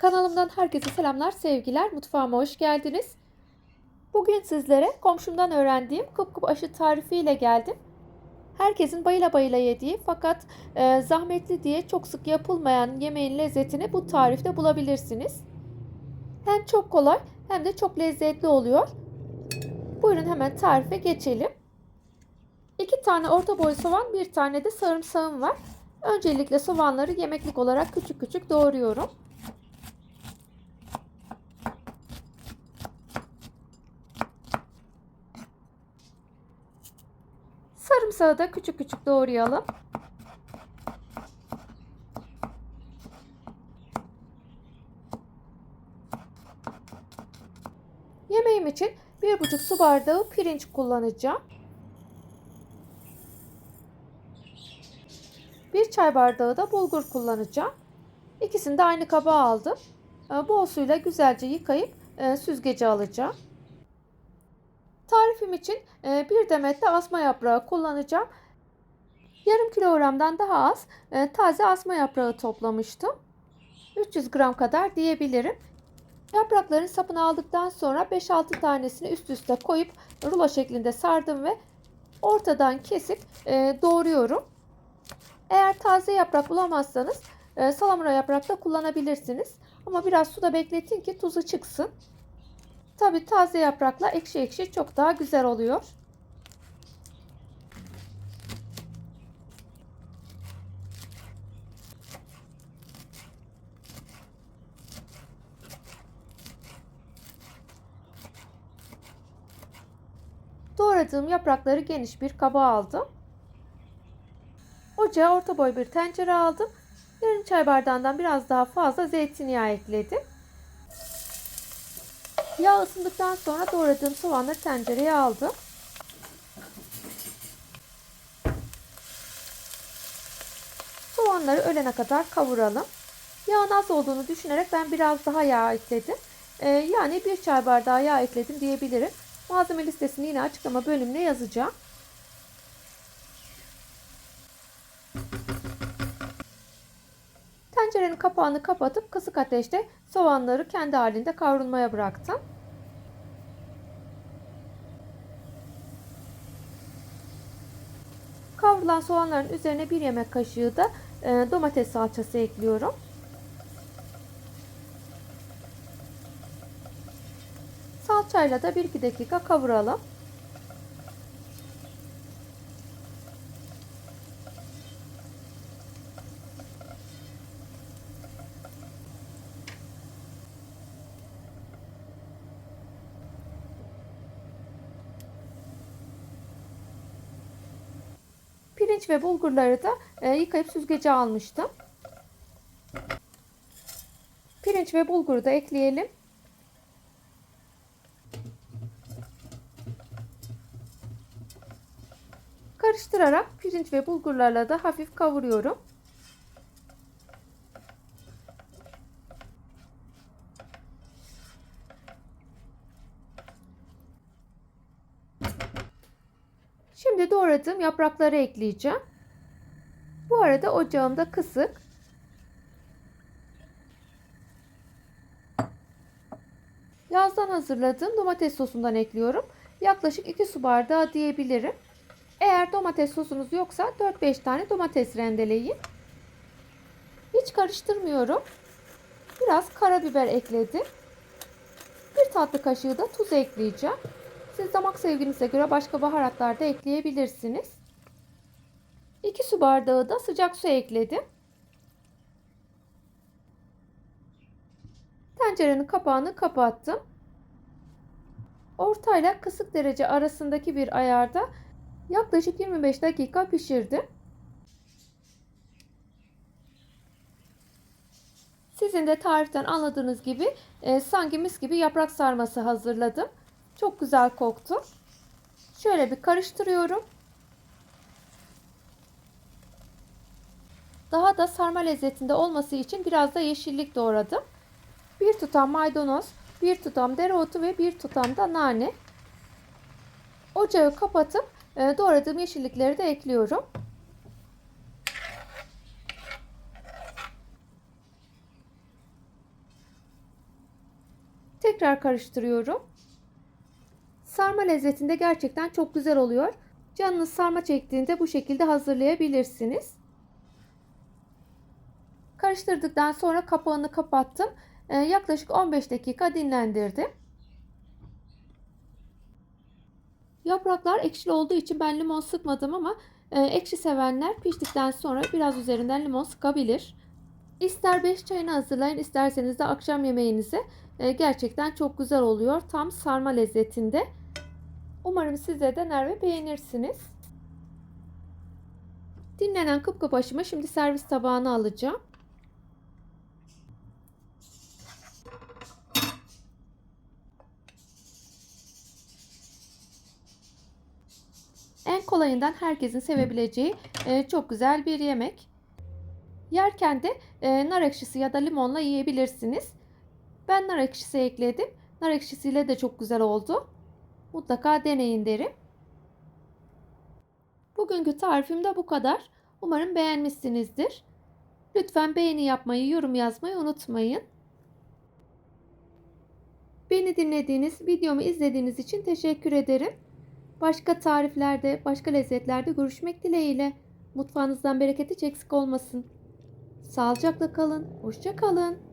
Kanalımdan herkese selamlar, sevgiler. Mutfağıma hoş geldiniz. Bugün sizlere komşumdan öğrendiğim kup aşı tarifiyle geldim. Herkesin bayıla bayıla yediği fakat e, zahmetli diye çok sık yapılmayan yemeğin lezzetini bu tarifte bulabilirsiniz. Hem çok kolay hem de çok lezzetli oluyor. Buyurun hemen tarife geçelim. 2 tane orta boy soğan, bir tane de sarımsağım var. Öncelikle soğanları yemeklik olarak küçük küçük doğruyorum. Sarımsağı da küçük küçük doğrayalım. Yemeğim için 1,5 su bardağı pirinç kullanacağım. 1 çay bardağı da bulgur kullanacağım. İkisini de aynı kaba aldım. Ee, bol suyla güzelce yıkayıp e, süzgece alacağım. Tarifim için bir demet de asma yaprağı kullanacağım. Yarım kilogramdan daha az taze asma yaprağı toplamıştım. 300 gram kadar diyebilirim. Yaprakların sapını aldıktan sonra 5-6 tanesini üst üste koyup rulo şeklinde sardım ve ortadan kesip doğruyorum. Eğer taze yaprak bulamazsanız salamura yaprak da kullanabilirsiniz. Ama biraz suda bekletin ki tuzu çıksın. Tabi taze yaprakla ekşi ekşi çok daha güzel oluyor. Doğradığım yaprakları geniş bir kaba aldım. Ocağa orta boy bir tencere aldım. Yarım çay bardağından biraz daha fazla zeytinyağı ekledim. Yağ ısındıktan sonra doğradığım soğanları tencereye aldım. Soğanları ölene kadar kavuralım. Yağın az olduğunu düşünerek ben biraz daha yağ ekledim. Ee, yani bir çay bardağı yağ ekledim diyebilirim. Malzeme listesini yine açıklama bölümüne yazacağım. Tencerenin kapağını kapatıp kısık ateşte soğanları kendi halinde kavrulmaya bıraktım. Kavrulan soğanların üzerine bir yemek kaşığı da e, domates salçası ekliyorum. Salçayla da 1-2 dakika kavuralım. Pirinç ve bulgurları da e, yıkayıp süzgece almıştım. Pirinç ve bulguru da ekleyelim. Karıştırarak pirinç ve bulgurlarla da hafif kavuruyorum. Şimdi doğradığım yaprakları ekleyeceğim. Bu arada ocağımda kısık. Yazdan hazırladığım domates sosundan ekliyorum. Yaklaşık 2 su bardağı diyebilirim. Eğer domates sosunuz yoksa 4-5 tane domates rendeleyin. Hiç karıştırmıyorum. Biraz karabiber ekledim. Bir tatlı kaşığı da tuz ekleyeceğim. Siz damak sevginize göre başka baharatlar da ekleyebilirsiniz. 2 su bardağı da sıcak su ekledim. Tencerenin kapağını kapattım. Orta ile kısık derece arasındaki bir ayarda yaklaşık 25 dakika pişirdim. Sizin de tariften anladığınız gibi e, sanki mis gibi yaprak sarması hazırladım. Çok güzel koktu. Şöyle bir karıştırıyorum. Daha da sarma lezzetinde olması için biraz da yeşillik doğradım. Bir tutam maydanoz, bir tutam dereotu ve bir tutam da nane. Ocağı kapatıp e, doğradığım yeşillikleri de ekliyorum. Tekrar karıştırıyorum. Sarma lezzetinde gerçekten çok güzel oluyor. Canınız sarma çektiğinde bu şekilde hazırlayabilirsiniz. Karıştırdıktan sonra kapağını kapattım. Ee, yaklaşık 15 dakika dinlendirdim. Yapraklar ekşili olduğu için ben limon sıkmadım ama e, ekşi sevenler piştikten sonra biraz üzerinden limon sıkabilir. İster 5 çayını hazırlayın isterseniz de akşam yemeğinize e, gerçekten çok güzel oluyor. Tam sarma lezzetinde. Umarım siz de dener ve beğenirsiniz. Dinlenen kıpkı başıma şimdi servis tabağına alacağım. En kolayından herkesin sevebileceği e, çok güzel bir yemek. Yerken de e, nar ekşisi ya da limonla yiyebilirsiniz. Ben nar ekşisi ekledim. Nar ekşisiyle de çok güzel oldu. Mutlaka deneyin derim. Bugünkü tarifim de bu kadar. Umarım beğenmişsinizdir. Lütfen beğeni yapmayı, yorum yazmayı unutmayın. Beni dinlediğiniz, videomu izlediğiniz için teşekkür ederim. Başka tariflerde, başka lezzetlerde görüşmek dileğiyle. Mutfağınızdan bereketi eksik olmasın. Sağlıcakla kalın, hoşça kalın.